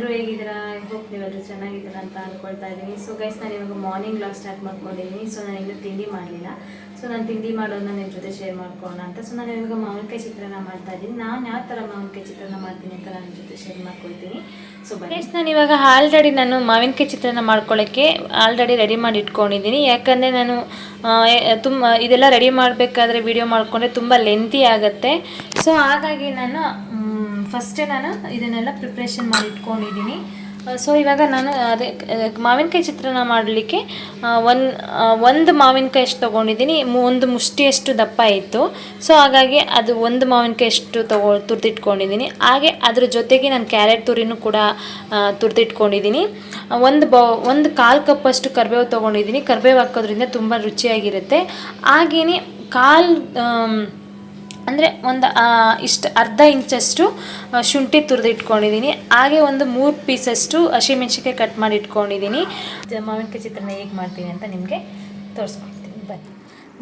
ಎಲ್ಲರೂ ಹೇಗಿದ್ದೀರಾ? I hope ನೀವೆಲ್ಲರೂ ಚೆನ್ನಾಗಿದ್ದೀರಾ ಅಂತ ಅಂದ್ಕೊಳ್ತಾ ಇದ್ದೀನಿ. ಸೊ ಗೈಸ್ ನಾನು ಇವಾಗ ಮಾರ್ನಿಂಗ್ ಲಾಗ್ ಸ್ಟಾರ್ಟ್ ಮಾಡ್ಕೊಂಡಿದ್ದೀನಿ. ಸೊ ನಾನು ಇನ್ನೂ ತಿಂಡಿ ಮಾಡಲಿಲ್ಲ. ಸೊ ನಾನು ತಿಂಡಿ ಮಾಡೋದನ್ನ ನಿಮ್ಮ ಜೊತೆ ಶೇರ್ ಮಾಡ್ಕೊಳ್ಳೋಣ ಅಂತ. ಸೊ ನಾನು ಇವಾಗ ಮಾವಿನಕಾಯಿ ಚಿತ್ರಾನ್ನ ಮಾಡ್ತಾ ಇದ್ದೀನಿ. ನಾನು ಯಾವ ಥರ ಮಾವಿನಕಾಯಿ ಚಿತ್ರಾನ್ನ ಮಾಡ್ತೀನಿ ಅಂತ ನಾನು ಜೊತೆ ಶೇರ್ ಮಾಡ್ಕೊಳ್ತೀನಿ. ಸೊ ಗೈಸ್ ನಾನು ಇವಾಗ ಆಲ್ರೆಡಿ ನಾನು ಮಾವಿನಕಾಯಿ ಚಿತ್ರಾನ್ನ ಮಾಡ್ಕೊಳ್ಳೋಕ್ಕೆ ಆಲ್ರೆಡಿ ರೆಡಿ ಮಾಡಿ ಇಟ್ಕೊಂಡಿದ್ದೀನಿ. ಯಾಕಂದರೆ ನಾನು ತುಂಬ ಇದೆಲ್ಲ ರೆಡಿ ಮಾಡಬೇಕಾದ್ರೆ ವಿಡಿಯೋ ಮಾಡಿಕೊಂಡ್ರೆ ತುಂಬ ಲೆಂತಿ ಆಗುತ್ತೆ. ಸೊ ಹಾಗಾಗಿ ನಾನು ಫಸ್ಟೇ ನಾನು ಇದನ್ನೆಲ್ಲ ಪ್ರಿಪ್ರೇಷನ್ ಮಾಡಿ ಇಟ್ಕೊಂಡಿದ್ದೀನಿ. ಸೊ ಇವಾಗ ನಾನು ಅದೇ ಮಾವಿನಕಾಯಿ ಚಿತ್ರಾನ್ನ ಮಾಡಲಿಕ್ಕೆ ಒಂದು ಒಂದು ಮಾವಿನಕಾಯಿ ಎಷ್ಟು ತೊಗೊಂಡಿದ್ದೀನಿ. ಒಂದು ಮುಷ್ಟಿಯಷ್ಟು ದಪ್ಪ ಇತ್ತು. ಸೊ ಹಾಗಾಗಿ ಅದು ಒಂದು ಮಾವಿನಕಾಯಿ ಎಷ್ಟು ತಗೋ, ತುರ್ದಿಟ್ಕೊಂಡಿದ್ದೀನಿ. ಹಾಗೆ ಅದ್ರ ಜೊತೆಗೆ ನಾನು ಕ್ಯಾರೆಟ್ ತುರಿನೂ ಕೂಡ ತುರ್ದಿಟ್ಕೊಂಡಿದ್ದೀನಿ. ಒಂದು ಬೌ, ಒಂದು ಕಾಲು ಕಪ್ಪಷ್ಟು ಕರಿಬೇವು ತೊಗೊಂಡಿದ್ದೀನಿ. ಕರಿಬೇವು ಹಾಕೋದ್ರಿಂದ ತುಂಬ ರುಚಿಯಾಗಿರುತ್ತೆ. ಹಾಗೆಯೇ ಕಾಲು ಅಂದರೆ ಒಂದು ಇಷ್ಟು ಅರ್ಧ ಇಂಚಷ್ಟು ಶುಂಠಿ ತುರಿದು ಇಟ್ಕೊಂಡಿದ್ದೀನಿ ಹಾಗೆ ಒಂದು ಮೂರು ಪೀಸಷ್ಟು ಹಸಿಮೆಣ್ಸಿಕಾಯಿ ಕಟ್ ಮಾಡಿ ಇಟ್ಕೊಂಡಿದ್ದೀನಿ ಮಾವಿನಕಾಯಿ ಚಿತ್ರಾನ್ನ ಹೇಗೆ ಮಾಡ್ತೀನಿ ಅಂತ ನಿಮಗೆ ತೋರಿಸ್ಕೊಡ್ತೀನಿ. ಬನ್ನಿ.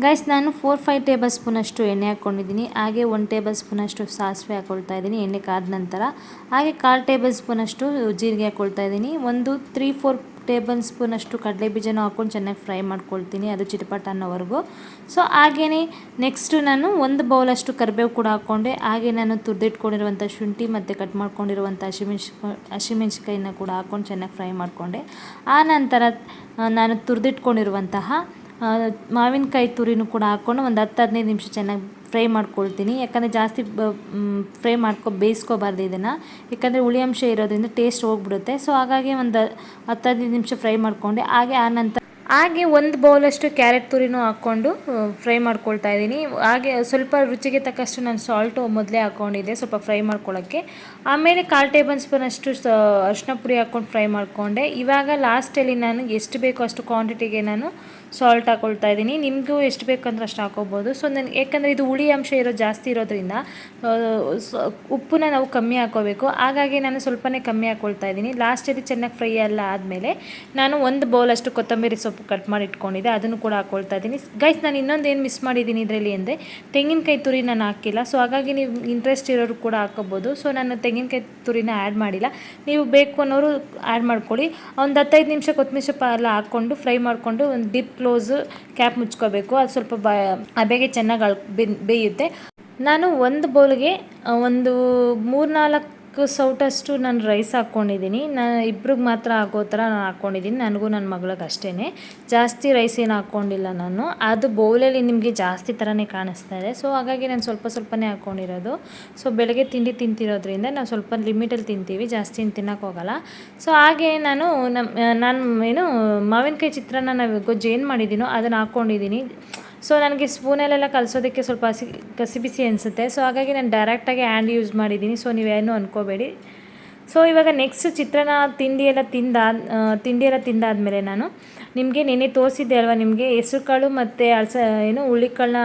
ಗೈಸ್ ನಾನು ಫೋರ್ ಫೈವ್ ಟೇಬಲ್ ಸ್ಪೂನಷ್ಟು ಎಣ್ಣೆ ಹಾಕ್ಕೊಂಡಿದ್ದೀನಿ ಹಾಗೆ ಒನ್ ಟೇಬಲ್ ಸ್ಪೂನಷ್ಟು ಸಾಸಿವೆ ಹಾಕ್ಕೊಳ್ತಾ ಇದ್ದೀನಿ ಎಣ್ಣೆ ಕಾದ ನಂತರ ಹಾಗೆ ಕಾಲು ಟೇಬಲ್ ಸ್ಪೂನಷ್ಟು ಜೀರಿಗೆ ಹಾಕ್ಕೊಳ್ತಾ ಇದ್ದೀನಿ ಒಂದು ತ್ರೀ ಫೋರ್ ಟೇಬಲ್ ಸ್ಪೂನಷ್ಟು ಕಡಲೆ ಬೀಜನೂ ಹಾಕ್ಕೊಂಡು ಚೆನ್ನಾಗಿ ಫ್ರೈ ಮಾಡ್ಕೊಳ್ತೀನಿ. ಅದು ಚಿಟಪಟ ಅನ್ನೋವರೆಗೂ ಸೊ ಹಾಗೆಯೇ ನೆಕ್ಸ್ಟು ನಾನು ಒಂದು ಬೌಲಷ್ಟು ಕರಿಬೇವು ಕೂಡ ಹಾಕ್ಕೊಂಡೆ. ಹಾಗೆ ನಾನು ತುರಿದಿಟ್ಕೊಂಡಿರುವಂಥ ಶುಂಠಿ ಮತ್ತು ಕಟ್ ಮಾಡ್ಕೊಂಡಿರುವಂಥ ಹಸಿಮೆಣ್ಸು ಹಸಿಮೆಣ್ಸಿಕಾಯಿನ ಕೂಡ ಹಾಕ್ಕೊಂಡು ಚೆನ್ನಾಗಿ ಫ್ರೈ ಮಾಡಿಕೊಂಡೆ. ಆ ನಂತರ ನಾನು ತುರಿದಿಟ್ಕೊಂಡಿರುವಂತಹ ಮಾವಿನಕಾಯಿ ತುರಿನೂ ಕೂಡ ಹಾಕ್ಕೊಂಡು ಒಂದು ಹತ್ತು ಹದಿನೈದು ನಿಮಿಷ ಚೆನ್ನಾಗಿ ಫ್ರೈ ಮಾಡ್ಕೊಳ್ತೀನಿ. ಯಾಕಂದರೆ ಜಾಸ್ತಿ ಫ್ರೈ ಮಾಡ್ಕೊ, ಬೇಯಿಸ್ಕೋಬಾರ್ದು ಇದನ್ನು. ಯಾಕಂದರೆ ಹುಳಿ ಅಂಶ ಇರೋದ್ರಿಂದ ಟೇಸ್ಟ್ ಹೋಗ್ಬಿಡುತ್ತೆ. ಸೊ ಹಾಗಾಗಿ ಒಂದು ಹತ್ತು ಹದಿನೈದು ನಿಮಿಷ ಫ್ರೈ ಮಾಡಿಕೊಂಡೆ. ಹಾಗೆ ಆ ನಂತರ ಹಾಗೆ ಒಂದು ಬೌಲಷ್ಟು ಕ್ಯಾರೆಟ್ ತುರಿನೂ ಹಾಕ್ಕೊಂಡು ಫ್ರೈ ಮಾಡ್ಕೊಳ್ತಾ ಇದ್ದೀನಿ. ಹಾಗೆ ಸ್ವಲ್ಪ ರುಚಿಗೆ ತಕ್ಕಷ್ಟು ನಾನು ಸಾಲ್ಟು ಮೊದಲೇ ಹಾಕ್ಕೊಂಡಿದ್ದೆ ಸ್ವಲ್ಪ ಫ್ರೈ ಮಾಡ್ಕೊಳ್ಳೋಕ್ಕೆ ಆಮೇಲೆ ಕಾಲು ಟೇಬಲ್ ಸ್ಪೂನಷ್ಟು ಸ, ಅರಿಶಿನ ಪುಡಿ ಹಾಕ್ಕೊಂಡು ಫ್ರೈ ಮಾಡಿಕೊಂಡೆ. ಇವಾಗ ಲಾಸ್ಟಲ್ಲಿ ನಾನು ಎಷ್ಟು ಬೇಕೋ ಅಷ್ಟು ಕ್ವಾಂಟಿಟಿಗೆ ನಾನು ಸಾಲ್ಟ್ ಹಾಕ್ಕೊಳ್ತಾ ಇದ್ದೀನಿ. ನಿಮಗೂ ಎಷ್ಟು ಬೇಕಂದ್ರೆ ಅಷ್ಟು ಹಾಕೋಬೋದು. ಸೊ ನನಗೆ ಯಾಕಂದರೆ ಇದು ಹುಳಿ ಅಂಶ ಇರೋ ಜಾಸ್ತಿ ಇರೋದ್ರಿಂದ ಉಪ್ಪನ್ನ ನಾವು ಕಮ್ಮಿ ಹಾಕೋಬೇಕು. ಹಾಗಾಗಿ ನಾನು ಸ್ವಲ್ಪನೇ ಕಮ್ಮಿ ಹಾಕ್ಕೊಳ್ತಾ ಇದ್ದೀನಿ. ಲಾಸ್ಟಲ್ಲಿ ಚೆನ್ನಾಗಿ ಫ್ರೈ ಎಲ್ಲ ಆದಮೇಲೆ ನಾನು ಒಂದು ಬೌಲಷ್ಟು ಕೊತ್ತಂಬರಿ ಸೊಪ್ಪು ಕಟ್ ಮಾಡಿ ಇಟ್ಕೊಂಡಿದ್ದೆ. ಅದನ್ನು ಕೂಡ ಹಾಕ್ಕೊಳ್ತಾ ಇದ್ದೀನಿ. ಗೈಸ್ ನಾನು ಇನ್ನೊಂದು ಏನು ಮಿಸ್ ಮಾಡಿದ್ದೀನಿ ಇದರಲ್ಲಿ ಅಂದರೆ ತೆಂಗಿನಕಾಯಿ ತುರಿ ನಾನು ಹಾಕಿಲ್ಲ. ಸೊ ಹಾಗಾಗಿ ನೀವು ಇಂಟ್ರೆಸ್ಟ್ ಇರೋರು ಕೂಡ ಹಾಕೋಬೋದು. ಸೊ ನಾನು ತೆಂಗಿನಕಾಯಿ ತುರಿನ ಆ್ಯಡ್ ಮಾಡಿಲ್ಲ. ನೀವು ಬೇಕು ಅನ್ನೋರು ಆ್ಯಡ್ ಮಾಡ್ಕೊಳ್ಳಿ. ಒಂದು ಹತ್ತೈದು ನಿಮಿಷ ಕೊತ್ತಂಬರಿ ಸೊಪ್ಪು ಎಲ್ಲ ಹಾಕ್ಕೊಂಡು ಫ್ರೈ ಮಾಡಿಕೊಂಡು, ಒಂದು ಡಿಪ್ ಕ್ಲೋಸು ಕ್ಯಾಪ್ ಮುಚ್ಕೋಬೇಕು. ಅದು ಸ್ವಲ್ಪ ಬ ಚೆನ್ನಾಗಿ ಅಳ್ ಬೇಯುತ್ತೆ. ನಾನು ಒಂದು ಬೌಲ್ಗೆ ಒಂದು ಮೂರ್ನಾಲ್ಕು ಸೌಟಷ್ಟು ನಾನು ರೈಸ್ ಹಾಕ್ಕೊಂಡಿದ್ದೀನಿ. ನಾನು ಇಬ್ರಿಗೆ ಮಾತ್ರ ಹಾಕೋ ಥರ ನಾನು ಹಾಕ್ಕೊಂಡಿದ್ದೀನಿ. ನನಗೂ ನನ್ನ ಮಗಳಿಗೆ ಅಷ್ಟೇ ಜಾಸ್ತಿ ರೈಸ್ ಏನು ಹಾಕ್ಕೊಂಡಿಲ್ಲ ನಾನು. ಅದು ಬೌಲಲ್ಲಿ ನಿಮಗೆ ಜಾಸ್ತಿ ಥರನೇ ಕಾಣಿಸ್ತಾ ಇದೆ. ಸೊ ಹಾಗಾಗಿ ನಾನು ಸ್ವಲ್ಪ ಸ್ವಲ್ಪನೇ ಹಾಕ್ಕೊಂಡಿರೋದು. ಸೊ ಬೆಳಗ್ಗೆ ತಿಂಡಿ ತಿಂತಿರೋದ್ರಿಂದ ನಾವು ಸ್ವಲ್ಪ ಲಿಮಿಟಲ್ಲಿ ತಿಂತೀವಿ. ಜಾಸ್ತಿ ತಿನ್ನೋಕೆ ಹೋಗಲ್ಲ. ಸೊ ಹಾಗೆ ನಾನು ನಮ್ಮ, ನಾನು ಏನು ಮಾವಿನಕಾಯಿ ಚಿತ್ರಾನ್ನ ನಾವು ಗೊಜ್ಜು ಏನು ಮಾಡಿದ್ದೀನೋ ಅದನ್ನು ಹಾಕ್ಕೊಂಡಿದ್ದೀನಿ. ಸೊ ನನಗೆ ಸ್ಪೂನಲ್ಲೆಲ್ಲ ಕಲಿಸೋದಕ್ಕೆ ಸ್ವಲ್ಪ ಹಸಿ ಕಸಿ ಬಿಸಿ ಅನಿಸುತ್ತೆ. ಸೊ ಹಾಗಾಗಿ ನಾನು ಡೈರೆಕ್ಟಾಗಿ ಹ್ಯಾಂಡ್ ಯೂಸ್ ಮಾಡಿದ್ದೀನಿ ಸೊ ನೀವೇನು ಅಂದ್ಕೋಬೇಡಿ ಸೊ ಇವಾಗ ನೆಕ್ಸ್ಟ್ ಚಿತ್ರಾನ್ನ ತಿಂಡಿ ಎಲ್ಲ ತಿಂದ ತಿಂಡಿ ಎಲ್ಲ ತಿಂದಾದಮೇಲೆ ನಾನು ನಿಮಗೆ ನೆನೆ ತೋರಿಸಿದ್ದೆ ಅಲ್ವಾ ನಿಮಗೆ ಹೆಸ್ರು ಕಾಳು ಮತ್ತು ಅಳಸ, ಏನು ಹುಳ್ಳಿಕಾಳನ್ನ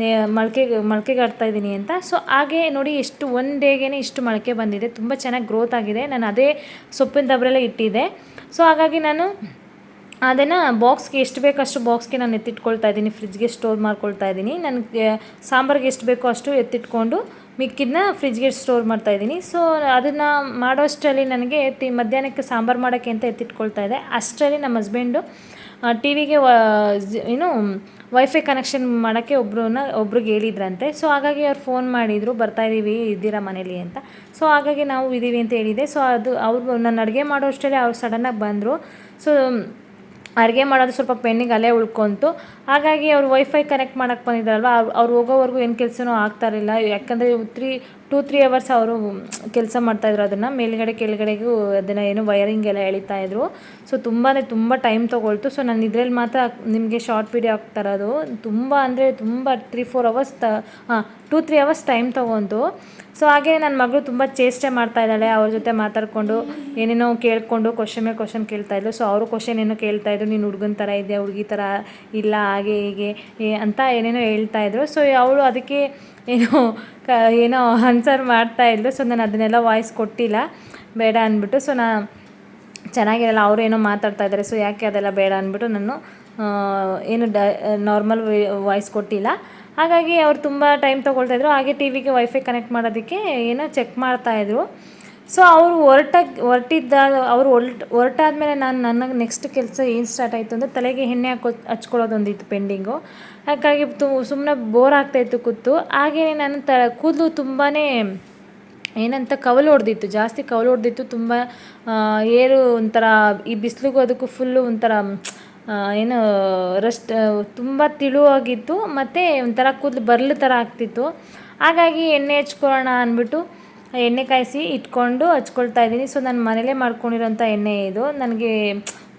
ನೇ, ಮೊಳಕೆ ಮೊಳಕೆಗೆ ಇದ್ದೀನಿ ಅಂತ. ಸೊ ಹಾಗೆ ನೋಡಿ ಎಷ್ಟು ಒನ್ ಡೇಗೆ ಇಷ್ಟು ಮೊಳಕೆ ಬಂದಿದೆ. ತುಂಬ ಚೆನ್ನಾಗಿ ಗ್ರೋತ್ ಆಗಿದೆ. ನಾನು ಅದೇ ಸೊಪ್ಪಿನ ದಬ್ರೆಲ್ಲ ಇಟ್ಟಿದ್ದೆ. ಸೊ ಹಾಗಾಗಿ ನಾನು ಅದನ್ನು ಬಾಕ್ಸ್ಗೆ ಎಷ್ಟು ಬೇಕೋ ಅಷ್ಟು ಬಾಕ್ಸ್ಗೆ ನಾನು ಎತ್ತಿಟ್ಕೊಳ್ತಾ ಇದ್ದೀನಿ. ಫ್ರಿಜ್ಗೆ ಸ್ಟೋರ್ ಮಾಡ್ಕೊಳ್ತಾ ಇದ್ದೀನಿ. ನನಗೆ ಸಾಂಬಾರ್ಗೆ ಎಷ್ಟು ಬೇಕೋ ಅಷ್ಟು ಎತ್ತಿಟ್ಕೊಂಡು ಮಿಕ್ಕಿದ್ನ ಫ್ರಿಜ್ಗೆ ಸ್ಟೋರ್ ಮಾಡ್ತಾ ಇದ್ದೀನಿ. ಸೊ, ಅದನ್ನು ಮಾಡೋಷ್ಟರಲ್ಲಿ ನನಗೆ ತಿ, ಮಧ್ಯಾಹ್ನಕ್ಕೆ ಸಾಂಬಾರು ಮಾಡೋಕ್ಕೆ ಅಂತ ಎತ್ತಿಟ್ಕೊಳ್ತಾ ಇದೆ. ಅಷ್ಟರಲ್ಲಿ ನಮ್ಮ ಹಸ್ಬೆಂಡು ಟಿ ವಿಗೆ ಏನು, ವೈಫೈ ಕನೆಕ್ಷನ್ ಮಾಡೋಕ್ಕೆ ಒಬ್ರನ್ನ ಒಬ್ರಿಗೆ ಹೇಳಿದ್ರಂತೆ. ಸೊ, ಹಾಗಾಗಿ ಅವ್ರು ಫೋನ್ ಮಾಡಿದರು, ಬರ್ತಾ ಇದ್ದೀವಿ ಇದ್ದೀರಾ ಮನೇಲಿ ಅಂತ. ಸೊ, ಹಾಗಾಗಿ ನಾವು ಇದ್ದೀವಿ ಅಂತ ಹೇಳಿದೆ. ಸೊ, ಅದು, ಅವರು ನಾನು ಅಡುಗೆ ಮಾಡೋ ಅಷ್ಟರಲ್ಲಿ ಅವ್ರು ಸಡನ್ನಾಗಿ ಬಂದರು. ಸೊ ಅಡುಗೆ ಮಾಡೋದು ಸ್ವಲ್ಪ ಪೆಂಡಿಂಗ್ ಅಲ್ಲೇ ಉಳ್ಕೊಂತು. ಹಾಗಾಗಿ ಅವ್ರು ವೈಫೈ ಕನೆಕ್ಟ್ ಮಾಡೋಕ್ಕೆ ಬಂದಿದ್ದಾರಲ್ವ? ಅವ್ರು ಹೋಗೋವರೆಗೂ ಏನು ಕೆಲಸನೂ ಆಗ್ತಾ ಇರಲಿಲ್ಲ ಯಾಕಂದರೆ ತ್ರೀ ಟೂ ತ್ರೀ ಅವರ್ಸ್ ಅವರು ಕೆಲಸ ಮಾಡ್ತಾಯಿದ್ರು ಅದನ್ನು. ಮೇಲುಗಡೆ, ಕೆಳಗಡೆಗೂ ಅದನ್ನು ಏನು ವೈರಿಂಗ್ ಎಲ್ಲ ಎಳಿತಾ ಇದ್ರು. ಸೊ ತುಂಬ ಅಂದರೆ ತುಂಬ ಟೈಮ್ ತೊಗೊಳ್ತು. ಸೊ ನಾನು ಇದ್ರಲ್ಲಿ ಮಾತ್ರ ನಿಮಗೆ ಶಾರ್ಟ್ ವಿಡಿಯೋ ಹಾಕ್ತಾ ಇರೋದು ತುಂಬ ಅಂದರೆ ತುಂಬ ತ್ರೀ ಫೋರ್ ಅವರ್ಸ್ ತ, ಹಾಂ ಟೂ ತ್ರೀ ಅವರ್ಸ್ ಟೈಮ್ ತೊಗೊಂತು. ಸೊ ಹಾಗೆ ನನ್ನ ಮಗಳು ತುಂಬ ಚೇಷ್ಟೆ ಮಾಡ್ತಾ ಇದ್ದಾಳೆ, ಅವ್ರ ಜೊತೆ ಮಾತಾಡಿಕೊಂಡು, ಏನೇನೋ ಕೇಳಿಕೊಂಡು ಕ್ವಶನ್ ಮೇಲೆ ಕ್ವಶನ್ ಕೇಳ್ತಾ ಇದ್ಲು. ಸೊ ಅವರು ಕ್ವಶನ್ ಏನೋ ಕೇಳ್ತಾ ಇದ್ರು, ನೀನು ಹುಡುಗನ ಥರ ಇದೆಯಾ? ಹುಡುಗಿ ಥರ ಇಲ್ಲ, ಹಾಗೆ, ಹೀಗೆ ಅಂತ ಏನೇನೋ ಹೇಳ್ತಾ ಇದ್ರು. ಸೊ ಅವಳು ಅದಕ್ಕೆ ಏನೋ ಕ, ಏನೋ ಆನ್ಸರ್ ಮಾಡ್ತಾ ಇದ್ಲು. ಸೊ ನಾನು ಅದನ್ನೆಲ್ಲ ವಾಯ್ಸ್ ಕೊಟ್ಟಿಲ್ಲ. ಬೇಡ ಅಂದ್ಬಿಟ್ಟು ಸೊ ನಾ ಚೆನ್ನಾಗಿರಲ್ಲ, ಅವರು ಏನೋ ಮಾತಾಡ್ತಾ ಇದ್ದಾರೆ ಸೊ ಯಾಕೆ ಅದೆಲ್ಲ ಬೇಡ ಅಂದ್ಬಿಟ್ಟು, ನಾನು ಏನು ಡ ನಾರ್ಮಲ್ ವಾಯ್ಸ್ ಕೊಟ್ಟಿಲ್ಲ. ಹಾಗಾಗಿ ಅವ್ರು ತುಂಬ ಟೈಮ್ ತೊಗೊಳ್ತಾಯಿದ್ರು ಹಾಗೆ ಟಿ ವಿಗೆ ವೈಫೈ ಕನೆಕ್ಟ್ ಮಾಡೋದಕ್ಕೆ ಏನೋ ಚೆಕ್ ಮಾಡ್ತಾಯಿದ್ರು ಸೊ ಅವರು ಹೊರಟ, ಹೊರಟಿದ್ದ, ಅವರು ಹೊರ್ಟ್ ಹೊರಟಾದ್ಮೇಲೆ ನಾನು ನನಗೆ ನೆಕ್ಸ್ಟ್ ಕೆಲಸ ಏನು ಸ್ಟಾರ್ಟ್ ಆಯಿತು ಅಂದರೆ ತಲೆಗೆ ಎಣ್ಣೆ ಹಾಕೋ, ಹಚ್ಕೊಳ್ಳೋದೊಂದಿತ್ತು ಪೆಂಡಿಂಗು ಹಾಗಾಗಿ ತು ಸುಮ್ಮನೆ ಬೋರ್ ಆಗ್ತಾಯಿತ್ತು ಕೂತು. ಹಾಗೆಯೇ ನಾನು ತ, ಕೂದಲು ತುಂಬಾ ಏನಂತ ಕವಲು ಹೊಡೆದಿತ್ತು ಜಾಸ್ತಿ ಕವಲು ಹೊಡೆದಿತ್ತು ತುಂಬ ಏರು ಒಂಥರ, ಈ ಬಿಸಿಲಿಗೂ ಅದಕ್ಕೂ ಫುಲ್ಲು ಒಂಥರ ಏನು ರಸ್ಟ್ ತುಂಬ ತಿಳುವಾಗಿತ್ತು, ಮತ್ತು ಒಂಥರ ಕೂದಲು ಬರ್ಲು ಥರ ಆಗ್ತಿತ್ತು. ಹಾಗಾಗಿ ಎಣ್ಣೆ ಹಚ್ಕೊಳ್ಳೋಣ ಅಂದ್ಬಿಟ್ಟು ಎಣ್ಣೆ ಕಾಯಿಸಿ ಇಟ್ಕೊಂಡು ಹಚ್ಕೊಳ್ತಾ ಇದ್ದೀನಿ. ಸೊ ನಾನು ಮನೇಲೇ ಮಾಡ್ಕೊಂಡಿರೋಂಥ ಎಣ್ಣೆ ಇದು. ನನಗೆ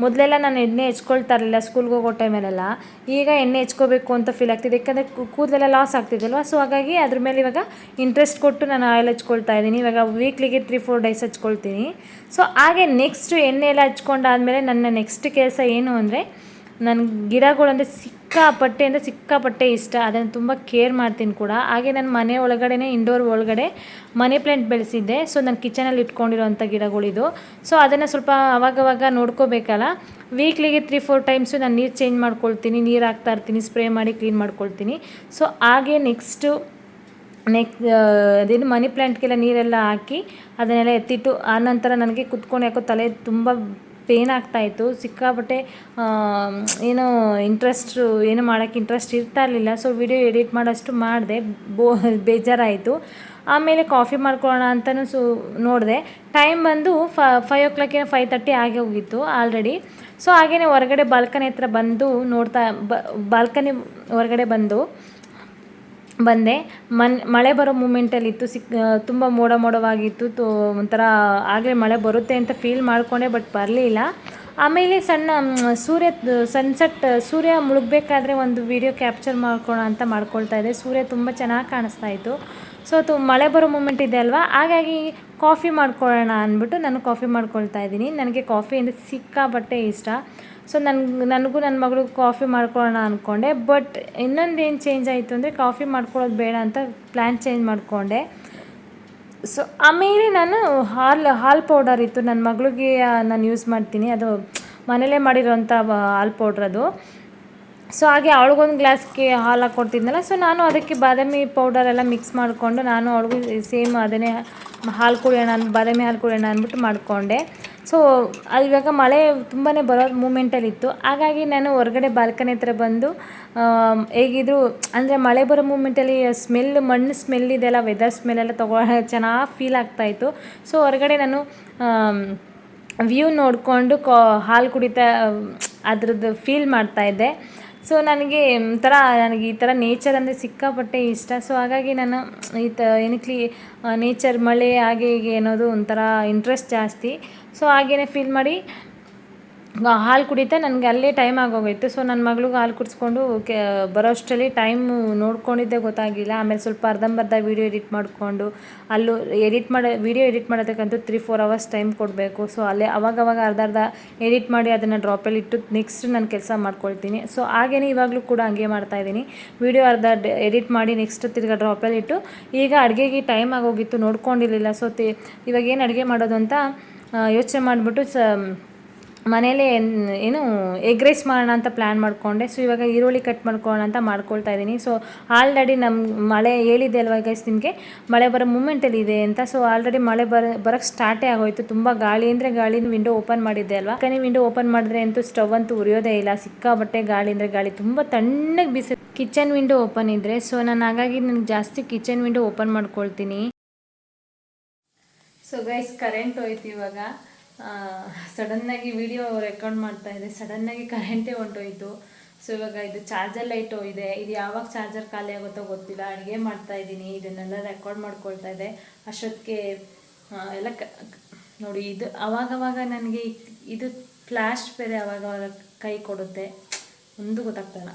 ಮೊದಲೆಲ್ಲ ನಾನು ಎಣ್ಣೆ ಹೆಚ್ಕೊಳ್ತಾ ಇರಲಿಲ್ಲ ಸ್ಕೂಲ್ಗೆ ಹೋಗೋ ಟೈಮಲ್ಲೆಲ್ಲ ಈಗ ಎಣ್ಣೆ ಹೆಚ್ಕೋಬೇಕು ಅಂತ ಫೀಲ್ ಆಗ್ತಿದೆ. ಯಾಕಂದರೆ ಕೂದಲೆಲ್ಲ ಲಾಸ್ ಆಗ್ತಿದೆಯಲ್ವ ಸೊ ಹಾಗಾಗಿ ಅದ್ರ ಮೇಲೆ ಇವಾಗ ಇಂಟ್ರೆಸ್ಟ್ ಕೊಟ್ಟು ನಾನು ಆಯಿಲ್ ಹಚ್ಕೊಳ್ತಾ ಇದ್ದೀನಿ. ಇವಾಗ ವೀಕ್ಲಿಗೆ ತ್ರೀ ಫೋರ್ ಡೇಸ್ ಹಚ್ಕೊಳ್ತೀನಿ. ಸೊ ಹಾಗೆ ನೆಕ್ಸ್ಟು ಎಣ್ಣೆ ಎಲ್ಲ ಹಚ್ಕೊಂಡಾದ್ಮೇಲೆ ನನ್ನ ನೆಕ್ಸ್ಟ್ ಕೆಲಸ ಏನು ಅಂದರೆ ನನ್ನ ಗಿಡಗಳಂದರೆ ಸಿಕ್ಕಾಪಟ್ಟೆ ಅಂದರೆ ಸಿಕ್ಕಾಪಟ್ಟೆ ಇಷ್ಟ. ಅದನ್ನು ತುಂಬ ಕೇರ್ ಮಾಡ್ತೀನಿ ಕೂಡ. ಹಾಗೆ ನನ್ನ ಮನೆ ಒಳಗಡೆನೇ ಇಂಡೋರ್ ಒಳಗಡೆ ಮನಿ ಪ್ಲ್ಯಾಂಟ್ ಬೆಳೆಸಿದ್ದೆ. ಸೊ ನಾನು ಕಿಚನಲ್ಲಿ ಇಟ್ಕೊಂಡಿರೋಂಥ ಗಿಡಗಳಿದು. ಸೊ ಅದನ್ನು ಸ್ವಲ್ಪ ಅವಾಗವಾಗ ನೋಡ್ಕೋಬೇಕಲ್ಲ. ವೀಕ್ಲಿಗೆ ತ್ರೀ ಫೋರ್ ಟೈಮ್ಸು ನಾನು ನೀರು ಚೇಂಜ್ ಮಾಡ್ಕೊಳ್ತೀನಿ. ನೀರು ಹಾಕ್ತಾ ಇರ್ತೀನಿ ಸ್ಪ್ರೇ ಮಾಡಿ ಕ್ಲೀನ್ ಮಾಡ್ಕೊಳ್ತೀನಿ. ಸೊ ಹಾಗೆ ನೆಕ್ಸ್ಟು ನೆಕ್ ಅದೇನು ಮನಿ ಪ್ಲ್ಯಾಂಟ್ಗೆಲ್ಲ ನೀರೆಲ್ಲ ಹಾಕಿ ಅದನ್ನೆಲ್ಲ ಎತ್ತಿಟ್ಟು, ಆ ನಂತರ ನನಗೆ ಕುತ್ಕೊಂಡು ಯಾಕೋ ತಲೆ ತುಂಬ ಪೇನ್ ಆಗ್ತಾಯಿತ್ತು ಸಿಕ್ಕಾಪಟ್ಟೆ ಏನು ಇಂಟ್ರೆಸ್ಟು ಏನು ಮಾಡೋಕ್ಕೆ ಇಂಟ್ರೆಸ್ಟ್ ಇರ್ತಾ ಇರಲಿಲ್ಲ. ಸೊ ವಿಡಿಯೋ ಎಡಿಟ್ ಮಾಡೋಷ್ಟು ಮಾಡಿದೆ. ಬೋ, ಬೇಜಾರಾಯಿತು. ಆಮೇಲೆ ಕಾಫಿ ಮಾಡ್ಕೊಳ್ಳೋಣ ಅಂತಲೂ ಸು, ನೋಡಿದೆ. ಟೈಮ್ ಬಂದು ಫೈವ್ ಓ ಕ್ಲಾಕಿನ ಫೈವ್ ತರ್ಟಿ ಆಗಿ ಹೋಗಿತ್ತು ಆಲ್ರೆಡಿ ಸೊ ಹಾಗೆಯೇ ಹೊರಗಡೆ ಬಾಲ್ಕನಿ ಹತ್ರ ಬಂದು ನೋಡ್ತಾ ಬಾಲ್ಕನಿ ಹೊರಗಡೆ ಬಂದು ಬಂದೆ. ಮನ್, ಮಳೆ ಬರೋ ಮೂಮೆಂಟಲ್ಲಿತ್ತು ಸಿಕ್ ತುಂಬ ಮೋಡ ಮೋಡವಾಗಿತ್ತು, ತು, ಒಂಥರ ಆಗಲೇ ಮಳೆ ಬರುತ್ತೆ ಅಂತ ಫೀಲ್ ಮಾಡಿಕೊಂಡೆ ಬಟ್ ಬರಲಿಲ್ಲ. ಆಮೇಲೆ ಸಣ್ಣ ಸೂರ್ಯ ಸನ್ಸೆಟ್ ಸೂರ್ಯ ಮುಳುಗಬೇಕಾದ್ರೆ ಒಂದು ವಿಡಿಯೋ ಕ್ಯಾಪ್ಚರ್ ಮಾಡ್ಕೊಳ್ಳೋ ಅಂತ ಮಾಡ್ಕೊಳ್ತಾ ಇದ್ದೆ. ಸೂರ್ಯ ತುಂಬ ಚೆನ್ನಾಗಿ ಕಾಣಿಸ್ತಾ ಇತ್ತು. ಸೊ ತು, ಮಳೆ ಬರೋ ಮೂಮೆಂಟ್ ಇದೆ ಅಲ್ವಾ? ಹಾಗಾಗಿ ಕಾಫಿ ಮಾಡ್ಕೊಳ್ಳೋಣ ಅಂದ್ಬಿಟ್ಟು ನಾನು ಕಾಫಿ ಮಾಡ್ಕೊಳ್ತಾ ಇದ್ದೀನಿ. ನನಗೆ ಕಾಫಿ ಅಂದರೆ ಸಿಕ್ಕಾಪಟ್ಟೆ ಇಷ್ಟ. ಸೊ ನನ್ಗೆ ನನಗೂ ನನ್ನ ಮಗಳು ಕಾಫಿ ಮಾಡ್ಕೊಳ್ಳೋಣ ಅಂದ್ಕೊಂಡೆ ಬಟ್ ಇನ್ನೊಂದು ಏನು ಚೇಂಜ್ ಆಯಿತು ಅಂದರೆ ಕಾಫಿ ಮಾಡ್ಕೊಳ್ಳೋದು ಬೇಡ ಅಂತ ಪ್ಲ್ಯಾನ್ ಚೇಂಜ್ ಮಾಡಿಕೊಂಡೆ. ಸೊ ಆಮೇಲೆ ನಾನು ಹಾಲು ಹಾಲು ಪೌಡರ್ ಇತ್ತು. ನನ್ನ ಮಗಳಿಗೆ ನಾನು ಯೂಸ್ ಮಾಡ್ತೀನಿ. ಅದು ಮನೇಲೇ ಮಾಡಿರೋಂಥ ಹಾಲು ಪೌಡ್ರ್ ಅದು. ಸೊ ಹಾಗೆ ಅವಳಿಗೊಂದು ಗ್ಲಾಸ್ಗೆ ಹಾಲು ಹಾಕ್ಕೊಡ್ತಿದ್ನಲ್ಲ ಸೊ ನಾನು ಅದಕ್ಕೆ ಬಾದಾಮಿ ಪೌಡರ್ ಎಲ್ಲ ಮಿಕ್ಸ್ ಮಾಡಿಕೊಂಡು ನಾನು ಅವಳಿಗೂ ಸೇಮ್ ಅದನ್ನೇ ಹಾಲು ಕುಡಿಯೋಣ ಬಾದಾಮಿ ಹಾಲು ಕುಡಿಯೋಣ ಅಂದ್ಬಿಟ್ಟು ಮಾಡಿಕೊಂಡೆ. ಸೊ ಅದು ಇವಾಗ ಮಳೆ ತುಂಬಾ ಬರೋ ಮೂಮೆಂಟಲ್ಲಿತ್ತು ಹಾಗಾಗಿ ನಾನು ಹೊರಗಡೆ ಬಾಲ್ಕನಿ ಹತ್ರ ಬಂದು ಹೇಗಿದ್ರೂ, ಅಂದರೆ ಮಳೆ ಬರೋ ಮೂಮೆಂಟಲ್ಲಿ ಸ್ಮೆಲ್ ಮಣ್ಣು ಸ್ಮೆಲ್ ಇದೆಲ್ಲ ವೆದರ್ ಸ್ಮೆಲ್ ಎಲ್ಲ ತಗೋ, ಚೆನ್ನಾಗಿ ಫೀಲ್ ಆಗ್ತಾಯಿತ್ತು ಸೊ ಹೊರಗಡೆ ನಾನು ವ್ಯೂ ನೋಡಿಕೊಂಡು ಕಾ, ಹಾಲು ಕುಡಿತಾ, ಅದ್ರದ್ದು ಫೀಲ್ ಮಾಡ್ತಾಯಿದ್ದೆ ಸೊ ನನಗೆ ಒಂಥರ, ನನಗೆ ಈ ಥರ ನೇಚರ್ ಅಂದರೆ ಸಿಕ್ಕಾಪಟ್ಟೆ ಇಷ್ಟ. ಸೊ ಹಾಗಾಗಿ ನಾನು ಈ ತ, ಏನಕ್ಕೆ ನೇಚರ್ ಮಳೆ, ಹಾಗೆ ಹೀಗೆ ಅನ್ನೋದು ಒಂಥರ ಇಂಟ್ರೆಸ್ಟ್ ಜಾಸ್ತಿ. ಸೊ ಹಾಗೇ ಫೀಲ್ ಮಾಡಿ ಹಾಲು ಕುಡಿತಾ ನನಗೆ ಅಲ್ಲೇ ಟೈಮ್ ಆಗೋಗಿತ್ತು ಸೊ ನನ್ನ ಮಗಳಿಗೆ ಹಾಲು ಕುಡಿಸ್ಕೊಂಡು ಕೆ ಬರೋಷ್ಟರಲ್ಲಿ ಟೈಮು ನೋಡ್ಕೊಂಡಿದ್ದೆ ಗೊತ್ತಾಗಿಲ್ಲ ಆಮೇಲೆ ಸ್ವಲ್ಪ ಅರ್ಧಂಬರ್ಧ ವೀಡಿಯೋ ಎಡಿಟ್ ಮಾಡಿಕೊಂಡು, ಅಲ್ಲೂ ಎಡಿಟ್ ಮಾಡೋ ವೀಡಿಯೋ ಎಡಿಟ್ ಮಾಡೋದಕ್ಕಂತೂ ತ್ರೀ ಫೋರ್ ಅವರ್ಸ್ ಟೈಮ್ ಕೊಡಬೇಕು. ಸೊ ಅಲ್ಲೇ ಅವಾಗವಾಗ ಅರ್ಧ ಅರ್ಧ ಎಡಿಟ್ ಮಾಡಿ ಅದನ್ನು ಡ್ರಾಪಲ್ಲಿ ಇಟ್ಟು ನೆಕ್ಸ್ಟ್ ನಾನು ಕೆಲಸ ಮಾಡ್ಕೊಳ್ತೀನಿ. ಸೊ ಹಾಗೇ ಇವಾಗಲೂ ಕೂಡ ಹಂಗೆ ಮಾಡ್ತಾಯಿದ್ದೀನಿ ವೀಡಿಯೋ ಅರ್ಧ ಎಡಿಟ್ ಮಾಡಿ ನೆಕ್ಸ್ಟ್ ತಿರ್ಗಿ ಡ್ರಾಪಲ್ಲಿ ಇಟ್ಟು, ಈಗ ಅಡುಗೆಗೆ ಟೈಮ್ ಆಗೋಗಿತ್ತು ನೋಡ್ಕೊಂಡಿರಲಿಲ್ಲ. ಸೊ ತಿ, ಇವಾಗ ಏನು ಅಡುಗೆ ಮಾಡೋದು ಅಂತ ಯೋಚನೆ ಮಾಡಿಬಿಟ್ಟು ಸ, ಮನೇಲಿ ಏನು ಎಗ್ ರೈಸ್ ಮಾಡೋಣ ಅಂತ ಪ್ಲ್ಯಾನ್ ಮಾಡಿಕೊಂಡೆ. ಸೊ ಇವಾಗ ಈರುಳ್ಳಿ ಕಟ್ ಮಾಡ್ಕೊಳ್ಳೋಣ ಅಂತ ಮಾಡ್ಕೊಳ್ತಾ ಇದ್ದೀನಿ. ಸೊ ಆಲ್ರೆಡಿ ನಮ್ಮ ಮಳೆ ಹೇಳಿದೆ ಅಲ್ವಾ ಗೈಸ್ ನಿಮಗೆ? ಮಳೆ ಬರೋ ಮೂಮೆಂಟಲ್ಲಿ ಇದೆ ಅಂತ. ಸೊ ಆಲ್ರೆಡಿ ಮಳೆ ಬರ ಬರೋಕ್ಕೆ ಸ್ಟಾರ್ಟೇ ಆಗೋಯ್ತು. ತುಂಬ ಗಾಳಿ ಅಂದರೆ ಗಾಳಿನ ವಿಂಡೋ ಓಪನ್ ಮಾಡಿದ್ದೆ ಅಲ್ವಾ? ಕನಿ ವಿಂಡೋ ಓಪನ್ ಮಾಡಿದ್ರೆ ಅಂತೂ ಸ್ಟವ್ ಅಂತೂ ಉರಿಯೋದೇ ಇಲ್ಲ. ಸಿಕ್ಕಾಬಟ್ಟೆ ಗಾಳಿ ಅಂದರೆ ಗಾಳಿ. ತುಂಬ ತಣ್ಣಗೆ ಬಿಸಿ ಕಿಚನ್ ವಿಂಡೋ ಓಪನ್ ಇದ್ದರೆ ಸೊ ನಾನು ಹಾಗಾಗಿ ನನಗೆ ಜಾಸ್ತಿ ಕಿಚನ್ ವಿಂಡೋ ಓಪನ್ ಮಾಡ್ಕೊಳ್ತೀನಿ. ಸೊ ಗೈಸ್ ಕರೆಂಟ್ ಹೋಯ್ತು ಇವಾಗ. ಸಡನ್ನಾಗಿ ವಿಡಿಯೋ ರೆಕಾರ್ಡ್ ಮಾಡ್ತಾ ಇದೆ. ಸಡನ್ನಾಗಿ ಕರೆಂಟೇ ಹೊಂಟೋಯ್ತು. ಸೊ ಇವಾಗ ಇದು ಚಾರ್ಜರ್ ಲೈಟ್ ಇದೆ. ಇದು ಯಾವಾಗ ಚಾರ್ಜರ್ ಖಾಲಿ ಆಗುತ್ತೋ ಗೊತ್ತಿಲ್ಲ. ಅಡುಗೆ ಮಾಡ್ತಾ ಇದ್ದೀನಿ. ಇದನ್ನೆಲ್ಲ ರೆಕಾರ್ಡ್ ಮಾಡ್ಕೊಳ್ತಾ ಇದೆ. ಅಷ್ಟೊತ್ತಿಗೆ ಎಲ್ಲ ನೋಡಿ ಇದು ಅವಾಗವಾಗ ನನಗೆ ಇದು ಫ್ಲ್ಯಾಶ್ ಬೇರೆ ಅವಾಗವಾಗ ಕೈ ಕೊಡುತ್ತೆ. ಒಂದು ಗೊತ್ತಾಗ್ತಾಯಿಲ್ಲ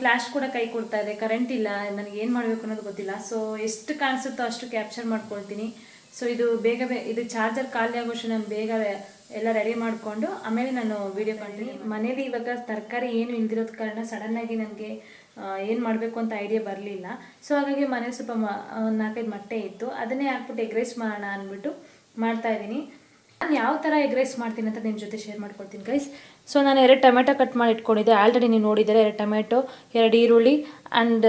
ಫ್ಲ್ಯಾಶ್ ಕೂಡ ಕೈ ಕೊಡ್ತಾ ಇದೆ. ಕರೆಂಟ್ ಇಲ್ಲ. ನನಗೆ ಏನು ಮಾಡಬೇಕು ಅನ್ನೋದು ಗೊತ್ತಿಲ್ಲ. ಸೊ ಎಷ್ಟು ಕಾಣಿಸುತ್ತೋ ಅಷ್ಟು ಕ್ಯಾಪ್ಚರ್ ಮಾಡ್ಕೊಳ್ತೀನಿ. ಸೊ ಇದು ಬೇಗ ಬೇ ಇದು ಚಾರ್ಜರ್ ಖಾಲಿ ಆಗೋಷ್ಟು ನಾನು ಬೇಗ ಎಲ್ಲ ರೆಡಿ ಮಾಡಿಕೊಂಡು, ಆಮೇಲೆ ನಾನು ವಿಡಿಯೋ ಮಾಡ್ತೀನಿ ಮನೇಲಿ ಇವಾಗ ತರಕಾರಿ ಏನು ಇಲ್ದಿರೋದ ಕಾರಣ ಸಡನ್ನಾಗಿ ನನಗೆ ಏನು ಮಾಡಬೇಕು ಅಂತ ಐಡಿಯಾ ಬರಲಿಲ್ಲ. ಸೊ ಹಾಗಾಗಿ ಮನೇಲಿ ಸ್ವಲ್ಪ ಮ ನಾಲ್ಕೈದು ಮೊಟ್ಟೆ ಇತ್ತು. ಅದನ್ನೇ ಹಾಕ್ಬಿಟ್ಟು ಎಗ್ ರೈಸ್ ಮಾಡೋಣ ಅಂದ್ಬಿಟ್ಟು ಮಾಡ್ತಾ ಇದ್ದೀನಿ. ನಾನು ಯಾವ ಥರ ಎಗ್ ರೈಸ್ ಮಾಡ್ತೀನಿ ಅಂತ ನಿಮ್ಮ ಜೊತೆ ಶೇರ್ ಮಾಡ್ಕೊಡ್ತೀನಿ ಗೈಸ್ ಸೊ ನಾನು ಎರಡು ಟೊಮೆಟೊ ಕಟ್ ಮಾಡಿ ಇಟ್ಕೊಂಡಿದ್ದೆ. ಆಲ್ರೆಡಿ ನೀವು ನೋಡಿದರೆ ಎರಡು ಟೊಮೆಟೊ, ಎರಡು ಈರುಳ್ಳಿ ಆ್ಯಂಡ್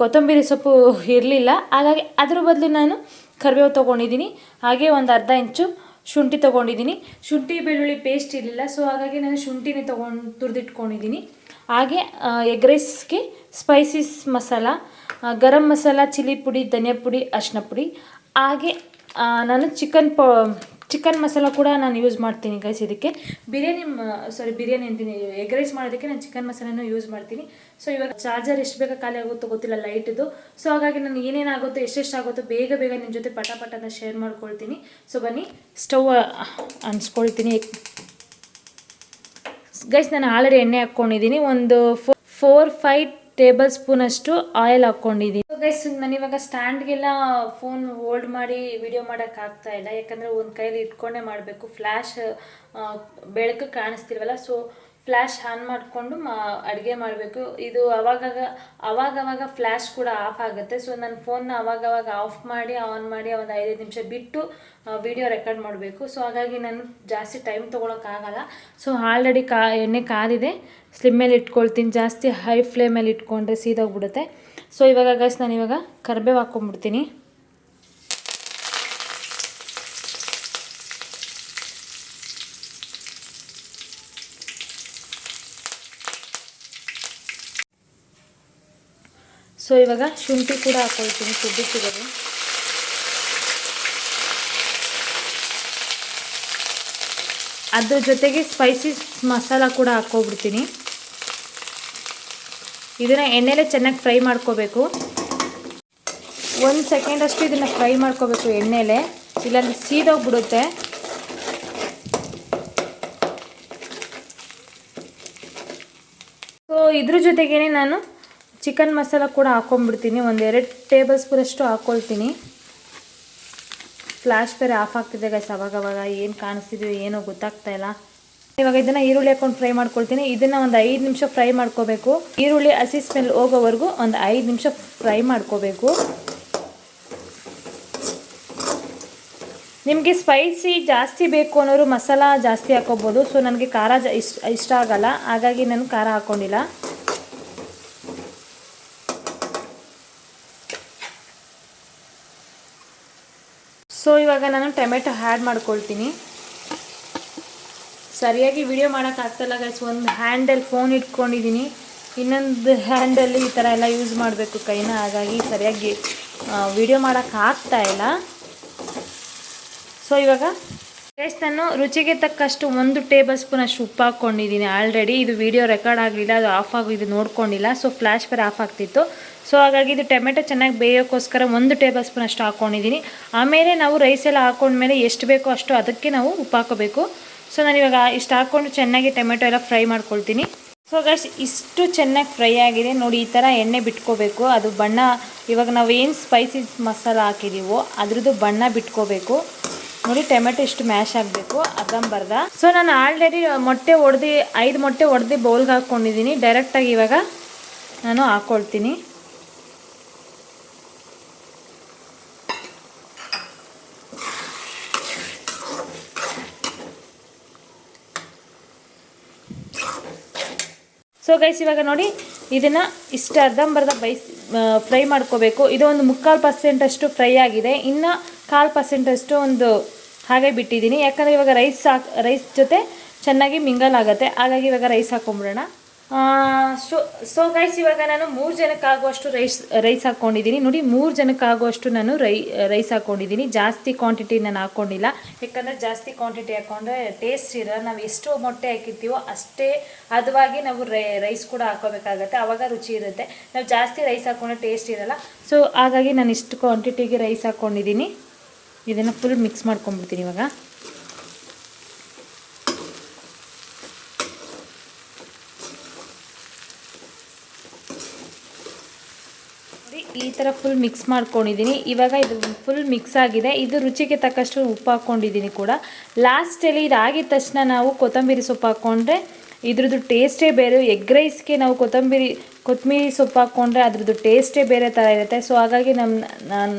ಕೊತ್ತಂಬರಿ ಸೊಪ್ಪು ಇರಲಿಲ್ಲ. ಹಾಗಾಗಿ ಅದ್ರ ಬದಲು ನಾನು ಕರಿಬೇವು ತೊಗೊಂಡಿದ್ದೀನಿ. ಹಾಗೆ ಒಂದು ಅರ್ಧ ಇಂಚು ಶುಂಠಿ ತೊಗೊಂಡಿದ್ದೀನಿ. ಶುಂಠಿ, ಬೆಳ್ಳುಳ್ಳಿ ಪೇಸ್ಟ್ ಇರಲಿಲ್ಲ. ಸೊ ಹಾಗಾಗಿ ನಾನು ಶುಂಠಿನೇ ತೊಗೊಂಡು ತುರಿದಿಟ್ಕೊಂಡಿದ್ದೀನಿ. ಹಾಗೆ ಎಗ್ ರೈಸ್ಗೆ ಸ್ಪೈಸಿಸ್ ಮಸಾಲ ಗರಂ ಮಸಾಲ, ಚಿಲ್ಲಿ ಪುಡಿ, ಧನಿಯಾ ಪುಡಿ ಅರಿಶಿನ ಪುಡಿ. ಹಾಗೆ ನಾನು ಚಿಕನ್ ಪ ಚಿಕನ್ ಮಸಾಲ ಕೂಡ ನಾನು ಯೂಸ್ ಮಾಡ್ತೀನಿ ಗೈಸ್ ಇದಕ್ಕೆ. ಬಿರಿಯಾನಿ ಸಾರಿ ಬಿರಿಯಾನಿ ಅಂತೀನಿ. ಎಗ್ ರೈಸ್ ಮಾಡೋದಕ್ಕೆ ನಾನು ಚಿಕನ್ ಮಸಾಲನೂ ಯೂಸ್ ಮಾಡ್ತೀನಿ. ಸೊ ಇವಾಗ ಚಾರ್ಜರ್ ಎಷ್ಟು ಬೇಗ ಖಾಲಿ ಆಗುತ್ತೋ ಗೊತ್ತಿಲ್ಲ ಲೈಟಿದು ಸೊ ಹಾಗಾಗಿ ನಾನು ಏನೇನಾಗುತ್ತೋ ಎಷ್ಟೆಷ್ಟು ಆಗುತ್ತೋ ಬೇಗ ಬೇಗ ನಿಮ್ಮ ಜೊತೆ ಪಟ ಪಟನ ಶೇರ್ ಮಾಡ್ಕೊಳ್ತೀನಿ. ಸೊ ಬನ್ನಿ. ಸ್ಟವ್ ಅನ್ಸ್ಕೊಳ್ತೀನಿ ಗೈಸ್ ನಾನು ಆಲ್ರೆಡಿ ಎಣ್ಣೆ ಹಾಕ್ಕೊಂಡಿದ್ದೀನಿ. ಒಂದು ಫೋರ್ ಫೈವ್ ಟೇಬಲ್ ಸ್ಪೂನ್ ಅಷ್ಟು ಆಯಿಲ್ ಹಾಕ್ಕೊಂಡಿದ್ದೀನಿ. ಗೈಸ್ ಇವಾಗ ಸ್ಟ್ಯಾಂಡ್ಗೆಲ್ಲ ಫೋನ್ ಹೋಲ್ಡ್ ಮಾಡಿ ವಿಡಿಯೋ ಮಾಡೋಕ್ಕಾಗ್ತಾ ಇಲ್ಲ. ಯಾಕಂದರೆ ಒಂದು ಕೈಲಿ ಇಟ್ಕೊಂಡೇ ಮಾಡಬೇಕು. ಫ್ಲ್ಯಾಶ್ ಬೆಳಕು ಕಾಣಿಸ್ತಿರ್ವಲ್ಲ ಸೊ ಫ್ಲ್ಯಾಶ್ ಆನ್ ಮಾಡಿಕೊಂಡು ಮಾ, ಅಡುಗೆ ಮಾಡಬೇಕು. ಇದು ಅವಾಗಾಗ ಅವಾಗವಾಗ ಫ್ಲ್ಯಾಶ್ ಕೂಡ ಆಫ್ ಆಗುತ್ತೆ. ಸೊ ನನ್ನ ಫೋನ್ನ ಅವಾಗವಾಗ ಆಫ್ ಮಾಡಿ ಆನ್ ಮಾಡಿ ಒಂದು ಐದೈದು ನಿಮಿಷ ಬಿಟ್ಟು ವಿಡಿಯೋ ರೆಕಾರ್ಡ್ ಮಾಡಬೇಕು. ಸೊ ಹಾಗಾಗಿ ನಾನು ಜಾಸ್ತಿ ಟೈಮ್ ತೊಗೊಳಕ್ಕಾಗಲ್ಲ ಸೊ ಆಲ್ರೆಡಿ ಕಾ, ಎಣ್ಣೆ ಕಾದಿದೆ. ಸ್ಲಿಮ್ ಮೇಲೆ ಇಟ್ಕೊಳ್ತೀನಿ, ಜಾಸ್ತಿ ಹೈ ಫ್ಲೇಮಲ್ಲಿ ಇಟ್ಕೊಂಡ್ರೆ ಸೀದೋಗ್ಬಿಡುತ್ತೆ. ಸೊ ಇವಾಗ ಗೈಸ್ ನಾನು ಇವಾಗ ಕರಿಬೇವು ಹಾಕ್ಕೊಂಡ್ಬಿಡ್ತೀನಿ ಸೊ ಇವಾಗ ಶುಂಠಿ ಕೂಡ ಹಾಕ್ಕೊಳ್ತೀನಿ ಸಿಗೋದು ಅದ್ರ ಜೊತೆಗೆ ಸ್ಪೈಸಿ ಮಸಾಲ ಕೂಡ ಹಾಕ್ಕೊಬಿಡ್ತೀನಿ. ಇದನ್ನು ಎಣ್ಣೆಲೆ ಚೆನ್ನಾಗಿ ಫ್ರೈ ಮಾಡ್ಕೋಬೇಕು. ಒಂದು ಸೆಕೆಂಡಷ್ಟು ಇದನ್ನು ಫ್ರೈ ಮಾಡ್ಕೋಬೇಕು ಎಣ್ಣೆಲೆ. ಇಲ್ಲಾಂದ್ರೆ ಸೀದೋಗ್ಬಿಡುತ್ತೆ. ಸೊ ಇದ್ರ ಜೊತೆಗೇನೆ ನಾನು ಚಿಕನ್ ಮಸಾಲ ಕೂಡ ಹಾಕೊಂಡ್ಬಿಡ್ತೀನಿ. ಎರಡು ಟೇಬಲ್ ಸ್ಪೂನಷ್ಟು ಹಾಕ್ಕೊಳ್ತೀನಿ ಫ್ಲ್ಯಾಶ್ ಬೇರೆ ಆಫ್ ಆಗ್ತಿದೆ ಗೈಸ್ ಅವಾಗವಾಗ ಅವಾಗ ಏನು ಕಾಣಿಸ್ತಿದೆಯೋ ಏನೋ ಗೊತ್ತಾಗ್ತಾ ಇಲ್ಲ. ಇವಾಗ ಇದನ್ನ ಈರುಳ್ಳಿ ಹಾಕೊಂಡು ಫ್ರೈ ಮಾಡ್ಕೊಳ್ತೀನಿ. ಇದನ್ನ ಒಂದು ಐದು ನಿಮಿಷ ಫ್ರೈ ಮಾಡ್ಕೋಬೇಕು. ಈರುಳ್ಳಿ ಹಸಿ ಸ್ಮೆಲ್ ಹೋಗೋವರೆಗೂ ಒಂದು ಐದು ನಿಮಿಷ ಫ್ರೈ ಮಾಡ್ಕೋಬೇಕು. ನಿಮಗೆ ಸ್ಪೈಸಿ ಜಾಸ್ತಿ ಬೇಕು ಅನ್ನೋರು ಮಸಾಲ ಜಾಸ್ತಿ ಹಾಕೋಬೋದು. ಸೊ ನನಗೆ ಖಾರ ಇಷ್ಟ ಇಷ್ಟ ಆಗಲ್ಲ. ಹಾಗಾಗಿ ನಾನು ಖಾರ ಹಾಕ್ಕೊಂಡಿಲ್ಲ ಸೊ ಇವಾಗ ನಾನು ಟೊಮೆಟೊ ಆ್ಯಡ್ ಮಾಡ್ಕೊಳ್ತೀನಿ. ಸರಿಯಾಗಿ ವಿಡಿಯೋ ಮಾಡೋಕ್ಕಾಗ್ತಾಯಿಲ್ಲ ಗೈಸ್ ಒಂದು ಹ್ಯಾಂಡಲ್ಲಿ ಫೋನ್ ಇಟ್ಕೊಂಡಿದ್ದೀನಿ ಇನ್ನೊಂದು ಹ್ಯಾಂಡಲ್ಲಿ ಈ ಥರ ಎಲ್ಲ ಯೂಸ್ ಮಾಡಬೇಕು ಕೈನ. ಹಾಗಾಗಿ ಸರಿಯಾಗಿ ವಿಡಿಯೋ ಇಲ್ಲ. ಸೊ ಇವಾಗ ಗೈಸ್ ನಾನು ರುಚಿಗೆ ತಕ್ಕಷ್ಟು ಒಂದು ಟೇಬಲ್ ಸ್ಪೂನ್ ಅಷ್ಟು ಉಪ್ಪು ಹಾಕ್ಕೊಂಡಿದ್ದೀನಿ ಆಲ್ರೆಡಿ ಇದು ವಿಡಿಯೋ ರೆಕಾರ್ಡ್ ಆಗಲಿಲ್ಲ, ಅದು ಆಫ್ ಆಗಿದೆ ನೋಡ್ಕೊಂಡಿಲ್ಲ. ಸೊ ಫ್ಲ್ಯಾಶ್ ಬೇರೆ ಆಫ್ ಆಗ್ತಿತ್ತು. ಸೊ ಹಾಗಾಗಿ ಇದು ಟೊಮೆಟೊ ಚೆನ್ನಾಗಿ ಬೇಯೋಕ್ಕೋಸ್ಕರ ಒಂದು ಟೇಬಲ್ ಸ್ಪೂನ್ ಅಷ್ಟು ಹಾಕ್ಕೊಂಡಿದ್ದೀನಿ ಆಮೇಲೆ ನಾವು ರೈಸ್ ಎಲ್ಲ ಹಾಕೊಂಡ್ಮೇಲೆ ಎಷ್ಟು ಬೇಕೋ ಅಷ್ಟು ಅದಕ್ಕೆ ನಾವು ಉಪ್ಪು ಹಾಕೋಬೇಕು ಸೊ ನಾನು ಇವಾಗ ಇಷ್ಟು ಹಾಕ್ಕೊಂಡು ಚೆನ್ನಾಗಿ ಟೊಮೆಟೊ ಎಲ್ಲ ಫ್ರೈ ಮಾಡ್ಕೊಳ್ತೀನಿ. ಸೊ ಗೈಸ್ ಇಷ್ಟು ಚೆನ್ನಾಗಿ ಫ್ರೈ ಆಗಿದೆ. ನೋಡಿ, ಈ ಥರ ಎಣ್ಣೆ ಬಿಟ್ಕೋಬೇಕು. ಅದು ಬಣ್ಣ, ಇವಾಗ ನಾವು ಏನು ಸ್ಪೈಸಸ್ ಮಸಾಲ ಹಾಕಿದ್ದೀವೋ ಅದ್ರದ್ದು ಬಣ್ಣ ಬಿಟ್ಕೋಬೇಕು. ನೋಡಿ, ಟೊಮೆಟೊ ಇಷ್ಟು ಮ್ಯಾಶ್ ಆಗಬೇಕು, ಅದಂಬರ್ದ. ಸೊ ನಾನು ಆಲ್ರೆಡಿ ಮೊಟ್ಟೆ ಒಡೆದು, ಐದು ಮೊಟ್ಟೆ ಒಡೆದು ಬೌಲ್ಗೆ ಹಾಕ್ಕೊಂಡಿದ್ದೀನಿ ಡೈರೆಕ್ಟಾಗಿ ಇವಾಗ ನಾನು ಹಾಕ್ಕೊಳ್ತೀನಿ ಸೊ ಗೈಸ್ ಇವಾಗ ನೋಡಿ, ಇದನ್ನು ಇಷ್ಟು ಅರ್ಧಂಬರ್ಧ ಬೈಸ್ ಫ್ರೈ ಮಾಡ್ಕೋಬೇಕು. ಇದು ಒಂದು ಮುಕ್ಕಾಲು ಪರ್ಸೆಂಟಷ್ಟು ಫ್ರೈ ಆಗಿದೆ. ಇನ್ನು ಕಾಲು ಪರ್ಸೆಂಟಷ್ಟು ಒಂದು ಹಾಗೆ ಬಿಟ್ಟಿದ್ದೀನಿ. ಯಾಕಂದರೆ ಇವಾಗ ರೈಸ್ ಹಾಕ್ ರೈಸ್ ಜೊತೆ ಚೆನ್ನಾಗಿ ಮಿಂಗಲ್ ಆಗುತ್ತೆ. ಹಾಗಾಗಿ ಇವಾಗ ರೈಸ್ ಹಾಕೊಂಬಿಡೋಣ. ಸೊ ಸೊ ಗೈಸ್ ಇವಾಗ ನಾನು ಮೂರು ಜನಕ್ಕಾಗುವಷ್ಟು ರೈಸ್ ರೈಸ್ ಹಾಕ್ಕೊಂಡಿದ್ದೀನಿ. ನೋಡಿ, ಮೂರು ಜನಕ್ಕಾಗುವಷ್ಟು ನಾನು ರೈ, ರೈಸ್ ಹಾಕ್ಕೊಂಡಿದ್ದೀನಿ. ಜಾಸ್ತಿ ಕ್ವಾಂಟಿಟಿ ನಾನು ಹಾಕ್ಕೊಂಡಿಲ್ಲ. ಯಾಕಂದರೆ ಜಾಸ್ತಿ ಕ್ವಾಂಟಿಟಿ ಹಾಕ್ಕೊಂಡ್ರೆ ಟೇಸ್ಟ್ ಇರೋಲ್ಲ. ನಾವು ಎಷ್ಟು ಮೊಟ್ಟೆ ಹಾಕಿರ್ತೀವೋ ಅಷ್ಟೇ ಹದವಾಗಿ ನಾವು ರೈಸ್ ಕೂಡ ಹಾಕೋಬೇಕಾಗತ್ತೆ ಆವಾಗ ರುಚಿ ಇರುತ್ತೆ. ನಾವು ಜಾಸ್ತಿ ರೈಸ್ ಹಾಕ್ಕೊಂಡ್ರೆ ಟೇಸ್ಟ್ ಇರೋಲ್ಲ. ಸೊ ಹಾಗಾಗಿ ನಾನು ಇಷ್ಟು ಕ್ವಾಂಟಿಟಿಗೆ ರೈಸ್ ಹಾಕ್ಕೊಂಡಿದ್ದೀನಿ. ಇದನ್ನು ಫುಲ್ ಮಿಕ್ಸ್ ಮಾಡ್ಕೊಂಡ್ಬಿಡ್ತೀನಿ ಇವಾಗ. ಈ ಥರ ಫುಲ್ ಮಿಕ್ಸ್ ಮಾಡ್ಕೊಂಡಿದ್ದೀನಿ ಇವಾಗ ಇದು ಫುಲ್ ಮಿಕ್ಸ್ ಆಗಿದೆ. ಇದು ರುಚಿಗೆ ತಕ್ಕಷ್ಟು ಉಪ್ಪು ಹಾಕ್ಕೊಂಡಿದ್ದೀನಿ ಕೂಡ. ಲಾಸ್ಟಲ್ಲಿ ಇದಾಗಿದ ತಕ್ಷಣ ನಾವು ಕೊತ್ತಂಬರಿ ಸೊಪ್ಪು ಹಾಕ್ಕೊಂಡ್ರೆ ಇದ್ರದ್ದು ಟೇಸ್ಟೇ ಬೇರೆ ಎಗ್ ರೈಸ್ಗೆ ನಾವು ಕೊತ್ತಂಬರಿ ಕೊತ್ತಂಬರಿ ಸೊಪ್ಪು ಹಾಕ್ಕೊಂಡ್ರೆ ಅದ್ರದ್ದು ಟೇಸ್ಟೇ ಬೇರೆ ಥರ ಇರುತ್ತೆ. ಸೊ ಹಾಗಾಗಿ ನಮ್ಮ ನಾನು,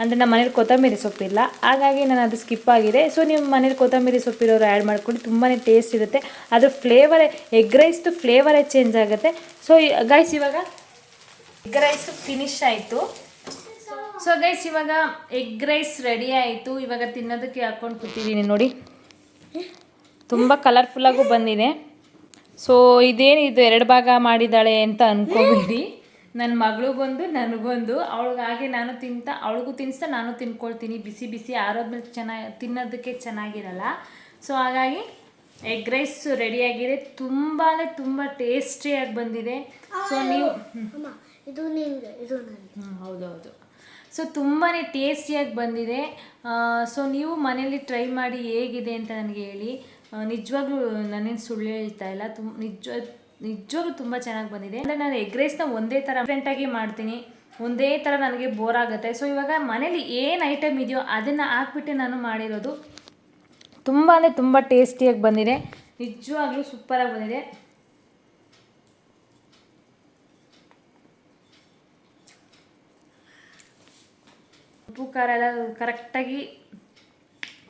ಅಂದರೆ ನಮ್ಮ ಮನೇಲಿ ಕೊತ್ತಂಬರಿ ಸೊಪ್ಪಿಲ್ಲ ಹಾಗಾಗಿ ನಾನು ಅದು ಸ್ಕಿಪ್ ಆಗಿದೆ. ಸೊ ನಿಮ್ಮ ಮನೇಲಿ ಕೊತ್ತಂಬರಿ ಸೊಪ್ಪಿರೋರು ಆ್ಯಡ್ ಮಾಡ್ಕೊಂಡು ತುಂಬಾ ಟೇಸ್ಟ್ ಇರುತ್ತೆ. ಅದ್ರ ಫ್ಲೇವರೇ ಎಗ್ ರೈಸ್ದು ಫ್ಲೇವರೇ ಚೇಂಜ್ ಆಗುತ್ತೆ. ಸೊ ಗೈಸ್ ಇವಾಗ ಎಗ್ ರೈಸ್ ಫಿನಿಶ್ ಆಯಿತು. ಸೊ ಗೈಸ್ ಇವಾಗ ಎಗ್ ರೈಸ್ ರೆಡಿ ಆಯಿತು. ಇವಾಗ ತಿನ್ನೋದಕ್ಕೆ ಹಾಕೊಂಡು ಕೂತಿದ್ದೀನಿ ನೋಡಿ. ತುಂಬ ಕಲರ್ಫುಲ್ಲಾಗೂ ಬಂದಿದೆ. ಸೊ ಇದೇನು ಇದು? ಎರಡು ಭಾಗ ಮಾಡಿದ್ದಾಳೆ ಅಂತ ಅನ್ಕೋಬೇಡಿ. ನನ್ನ ಮಗಳಿಗೊಂದು ನನಗೊಂದು ಅವಳಿಗಾಗೆ ನಾನು ತಿಂತ ಅವಳಿಗೂ ತಿನ್ಸ್ತಾ ನಾನು ತಿನ್ಕೊಳ್ತೀನಿ. ಬಿಸಿ ಬಿಸಿ ಆರೋದ್ಮೇಲೆ ಚೆನ್ನಾಗಿ ತಿನ್ನೋದಕ್ಕೆ ಚೆನ್ನಾಗಿರಲ್ಲ. ಸೊ ಹಾಗಾಗಿ ಎಗ್ ರೈಸ್ ರೆಡಿಯಾಗಿದೆ ತುಂಬಾ ತುಂಬ ಟೇಸ್ಟಿಯಾಗಿ ಬಂದಿದೆ. ಸೊ ನೀವು ಇದು ನಿನ್ಗೆ ಇದು ಹ್ಮ್, ಹೌದೌದು. ಸೊ ತುಂಬಾ ಟೇಸ್ಟಿಯಾಗಿ ಬಂದಿದೆ. ಸೊ ನೀವು ಮನೇಲಿ ಟ್ರೈ ಮಾಡಿ ಹೇಗಿದೆ ಅಂತ ನನಗೆ ಹೇಳಿ. ನಿಜವಾಗ್ಲೂ ನಾನೇನು ಸುಳ್ಳು ಹೇಳ್ತಾ ಇಲ್ಲ. ತುಂಬ ನಿಜ ನಿಜವಾಗ್ಲೂ ತುಂಬ ಚೆನ್ನಾಗಿ ಬಂದಿದೆ. ಅಂದರೆ ನಾನು ಎಗ್ ರೈಸ್ನ ಒಂದೇ ಥರ ಡಿಫ್ರೆಂಟಾಗಿ ಮಾಡ್ತೀನಿ. ಒಂದೇ ಥರ ನನಗೆ ಬೋರ್ ಆಗುತ್ತೆ. ಸೊ ಇವಾಗ ಮನೇಲಿ ಏನು ಐಟಮ್ ಇದೆಯೋ ಅದನ್ನು ಹಾಕ್ಬಿಟ್ಟು ನಾನು ಮಾಡಿರೋದು ತುಂಬಾ ತುಂಬ ಟೇಸ್ಟಿಯಾಗಿ ಬಂದಿದೆ. ನಿಜವಾಗ್ಲೂ ಸೂಪರಾಗಿ ಬಂದಿದೆ. ಉಪ್ಪು ಖಾರ ಎಲ್ಲ ಕರೆಕ್ಟಾಗಿ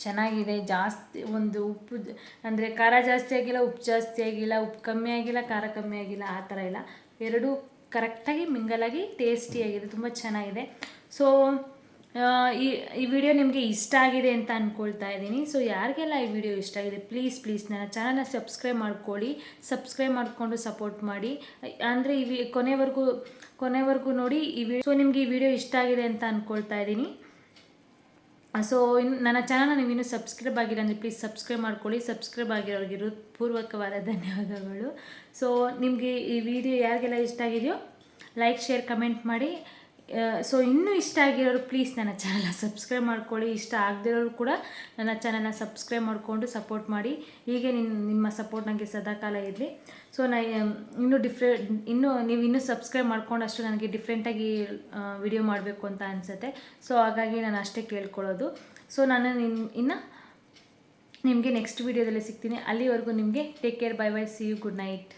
ಚೆನ್ನಾಗಿದೆ, ಜಾಸ್ತಿ ಒಂದು ಉಪ್ಪು ಅಂದರೆ ಖಾರ ಜಾಸ್ತಿ ಆಗಿಲ್ಲ, ಉಪ್ಪು ಜಾಸ್ತಿ ಆಗಿಲ್ಲ, ಉಪ್ಪು ಕಮ್ಮಿ ಆಗಿಲ್ಲ, ಖಾರ ಕಮ್ಮಿ ಆಗಿಲ್ಲ, ಆ ಥರ ಇಲ್ಲ. ಎರಡೂ ಕರೆಕ್ಟಾಗಿ ಮಿಂಗಲಾಗಿ ಟೇಸ್ಟಿಯಾಗಿದೆ, ತುಂಬ ಚೆನ್ನಾಗಿದೆ. ಸೊ ಈ ಈ ವಿಡಿಯೋ ನಿಮಗೆ ಇಷ್ಟ ಆಗಿದೆ ಅಂತ ಅಂದ್ಕೊಳ್ತಾ ಇದ್ದೀನಿ. ಸೊ ಯಾರಿಗೆಲ್ಲ ಈ ವಿಡಿಯೋ ಇಷ್ಟ ಆಗಿದೆ ಪ್ಲೀಸ್ ಪ್ಲೀಸ್ ನನ್ನ ಚಾನಲ್ನ ಸಬ್ಸ್ಕ್ರೈಬ್ ಮಾಡ್ಕೊಳ್ಳಿ. ಸಬ್ಸ್ಕ್ರೈಬ್ ಮಾಡಿಕೊಂಡು ಸಪೋರ್ಟ್ ಮಾಡಿ. ಅಂದರೆ ಈ ವಿ- ಕೊನೆವರೆಗೂ ಕೊನೆವರೆಗೂ ನೋಡಿ ಈ ವಿಡಿಯೋ ಸೊ ನಿಮಗೆ ಈ ವಿಡಿಯೋ ಇಷ್ಟ ಆಗಿದೆ ಅಂತ ಅಂದ್ಕೊಳ್ತಾ ಇದ್ದೀನಿ. ಸೊ ಇನ್ನು ನನ್ನ ಚಾನಲ್ನ ನೀವು ಇನ್ನೂ ಸಬ್ಸ್ಕ್ರೈಬ್ ಆಗಿಲ್ಲ ಅಂದರೆ ಪ್ಲೀಸ್ ಸಬ್ಸ್ಕ್ರೈಬ್ ಮಾಡ್ಕೊಳ್ಳಿ. ಸಬ್ಸ್ಕ್ರೈಬ್ ಆಗಿರೋರಿಗೆ ಪೂರ್ವಕವಾದ ಧನ್ಯವಾದಗಳು. ಸೊ ನಿಮಗೆ ಈ ವಿಡಿಯೋ ಯಾರಿಗೆಲ್ಲ ಇಷ್ಟ ಆಗಿದೆಯೋ ಲೈಕ್ ಶೇರ್ ಕಮೆಂಟ್ ಮಾಡಿ. ಸೊ ಇನ್ನೂ ಇಷ್ಟ ಆಗಿರೋರು ಪ್ಲೀಸ್ ನನ್ನ ಚಾನಲ್ನ ಸಬ್ಸ್ಕ್ರೈಬ್ ಮಾಡ್ಕೊಳ್ಳಿ. ಇಷ್ಟ ಆಗದಿರೋರು ಕೂಡ ನನ್ನ ಚಾನಲ್ನ ಸಬ್ಸ್ಕ್ರೈಬ್ ಮಾಡಿಕೊಂಡು ಸಪೋರ್ಟ್ ಮಾಡಿ. ಹೀಗೆ ನಿನ್ನ ನಿಮ್ಮ ಸಪೋರ್ಟ್ ನನಗೆ ಸದಾಕಾಲ ಇರಲಿ. ಸೊ ನಾ ಇನ್ನೂ ಡಿಫ್ರೆಂಟ್ ಇನ್ನೂ ನೀವು ಇನ್ನೂ ಸಬ್ಸ್ಕ್ರೈಬ್ ಮಾಡ್ಕೊಂಡಷ್ಟು ನನಗೆ ಡಿಫ್ರೆಂಟಾಗಿ ವಿಡಿಯೋ ಮಾಡಬೇಕು ಅಂತ ಅನಿಸುತ್ತೆ. ಸೊ ಹಾಗಾಗಿ ನಾನು ಅಷ್ಟೇ ಕೇಳ್ಕೊಳ್ಳೋದು. ಸೊ ನಾನು ನಿನ್ನ ಇನ್ನು ನಿಮಗೆ ನೆಕ್ಸ್ಟ್ ವೀಡಿಯೋದಲ್ಲಿ ಸಿಗ್ತೀನಿ. ಅಲ್ಲಿವರೆಗೂ ನಿಮಗೆ take care bye bye see you good night